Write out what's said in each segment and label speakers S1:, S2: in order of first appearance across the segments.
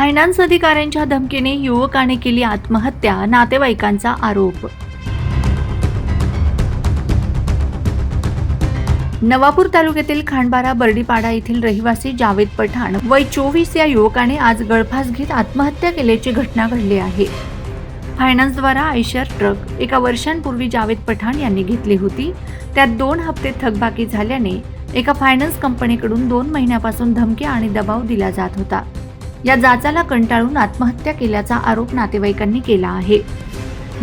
S1: Finance अधिकाऱ्यांच्या धमकीने युवकाने केली आत्महत्या नातेवाईकांचा आरोप. नवापूर तालुक्यातील खांडबारा बर्डीपाडा येथील रहिवासी जावेद पठाण वय चोवीस या युवकाने आज गळफास घेत आत्महत्या केल्याची घटना घडली आहे. फायनान्सद्वारा आयशर ट्रक एका वर्षांपूर्वी जावेद पठाण यांनी घेतली होती. त्यात दोन हप्ते थकबाकी झाल्याने एका फायनान्स कंपनीकडून दोन महिन्यापासून धमक्या आणि दबाव दिला जात होता. या जाचाला कंटाळून आत्महत्या केल्याचा आरोप नातेवाईकांनी केला आहे.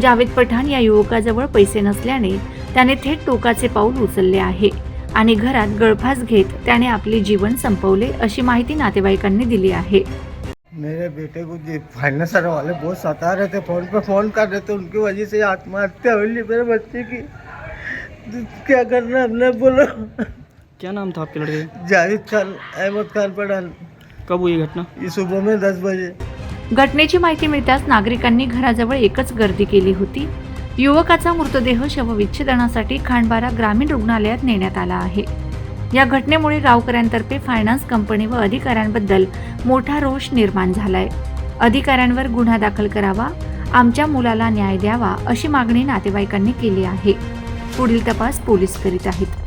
S1: जावेद पठाण या युवकाजवळ पैसे नसल्याने त्याने थेट टोकाचे पाऊल उचलले आहे आणि घरात गळफास घेत त्याने आपले जीवन संपवले अशी माहिती नातेवाईकांनी दिली आहे.
S2: मेरे बेटे को जी फाइनेंस वाले बहुत सता रहे थे फ़ोन पे फ़ोन कर रहे थे उनकी वजह से आत्महत्या हुई मेरे बच्चे की। क्या करना हमने बोलो।
S3: क्या नाम था आपके लड़के? का?
S2: जावेद खान अहमद खान पठान।
S3: कब हुई ये घटना?
S2: ये सुबह में दस बजे।
S1: घटनेची माहिती मिळताच नागरिकांनी घराजवळ एकच गर्दी केली होती. युवकाचा मृतदेह शवविच्छेदनासाठी खांडबारा ग्रामीण रुग्णालयात नेण्यात आला आहे. या घटनेमुळे गावकऱ्यांतर्फे फायनान्स कंपनी व अधिकाऱ्यांबद्दल मोठा रोष निर्माण झालाय. अधिकाऱ्यांवर गुन्हा दाखल करावा आमच्या मुलाला न्याय द्यावा अशी मागणी नातेवाईकांनी केली आहे. पुढील तपास पोलीस करीत आहेत.